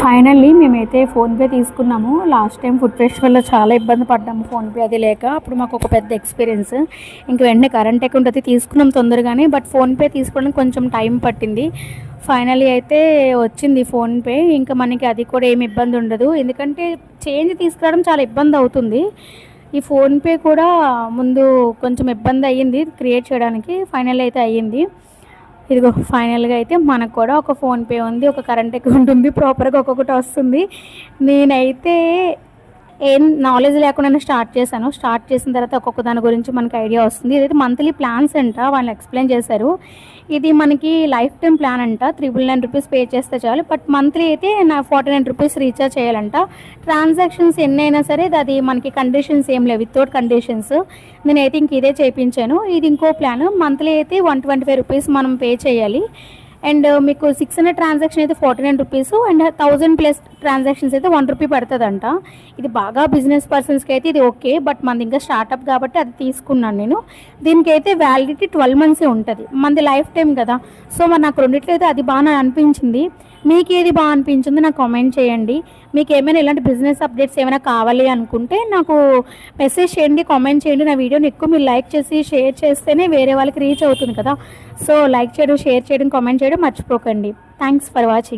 Finally మేమైతే PhonePe తీసుకున్నాము. Last time food ఫెస్టివల్లో చాలా ఇబ్బంది పడ్డాము ఫోన్పే అది లేక అప్పుడు మాకు ఒక పెద్ద ఎక్స్పీరియన్స్ ఇంక వెంటనే కరెంట్ అకౌంట్ అయితే తీసుకున్నాం తొందరగానే బట్ ఫోన్పే తీసుకోవడానికి కొంచెం టైం పట్టింది. ఫైనల్లీ అయితే వచ్చింది ఫోన్పే ఇంకా మనకి అది కూడా ఏమి ఇబ్బంది ఉండదు. ఎందుకంటే చేంజ్ తీసుకురావడం చాలా ఇబ్బంది అవుతుంది. ఈ ఫోన్పే కూడా ముందు కొంచెం ఇబ్బంది అయ్యింది క్రియేట్ చేయడానికి. ఫైనల్ అయితే అయ్యింది. ఇదిగో ఫైనల్గా అయితే మనకు కూడా ఒక ఫోన్పే ఉంది ఒక కరెంట్ అకౌంట్ ఉంది ప్రాపర్గా ఒక్కొక్కటి వస్తుంది. నేనైతే ఏం నాలెడ్జ్ లేకుండా స్టార్ట్ చేశాను. స్టార్ట్ చేసిన తర్వాత ఒక్కొక్క దాని గురించి మనకి ఐడియా వస్తుంది. ఇదైతే మంత్లీ ప్లాన్స్ అంట. వాళ్ళు ఎక్స్ప్లెయిన్ చేశారు. ఇది మనకి లైఫ్ టైం ప్లాన్ అంట. త్రిబుల్ నైన్ రూపీస్ పే చేస్తే చాలు. బట్ మంత్లీ అయితే నా ఫార్టీ నైన్ రూపీస్ రీఛార్జ్ చేయాలంట. ట్రాన్సాక్షన్స్ ఎన్ని అయినా సరే అది మనకి కండిషన్స్ ఏం లేవు. వితౌట్ కండిషన్స్ నేనైతే ఇంక ఇదే చేయించాను ఇది ఇంకో ప్లాన్ మంత్లీ అయితే వన్ ట్వంటీ ఫైవ్ రూపీస్ మనం పే చేయాలి. అండ్ మీకు సిక్స్ హండ్రెడ్ ట్రాన్సాక్షన్ అయితే forty nine rupees and thousand plus transactions అయితే వన్ రూపీ పడుతుందంట. ఇది బాగా బిజినెస్ పర్సన్స్కి అయితే ఇది ఓకే బట్ మనది ఇంకా స్టార్ట్అప్ కాబట్టి అది తీసుకున్నాను నేను. దీనికైతే వ్యాలిడిటీ ట్వెల్వ్ మంత్సే ఉంటుంది. మనది లైఫ్ టైం కదా. సో మరి నాకు రెండిట్లో అయితే అది బాగా అనిపించింది. మీకు ఏది బాగా అనిపించింది నాకు కామెంట్ చేయండి. మీకు ఏమైనా ఇలాంటి బిజినెస్ అప్డేట్స్ ఏమైనా కావాలి అనుకుంటే నాకు మెసేజ్ చేయండి కామెంట్ చేయండి. నా వీడియోని ఎక్కువ మీరు లైక్ చేసి షేర్ చేస్తేనే వేరే వాళ్ళకి రీచ్ అవుతుంది కదా. సో లైక్ చేయడం షేర్ చేయడం కామెంట్ చేయడం మర్చిపోకండి. Thanks for watching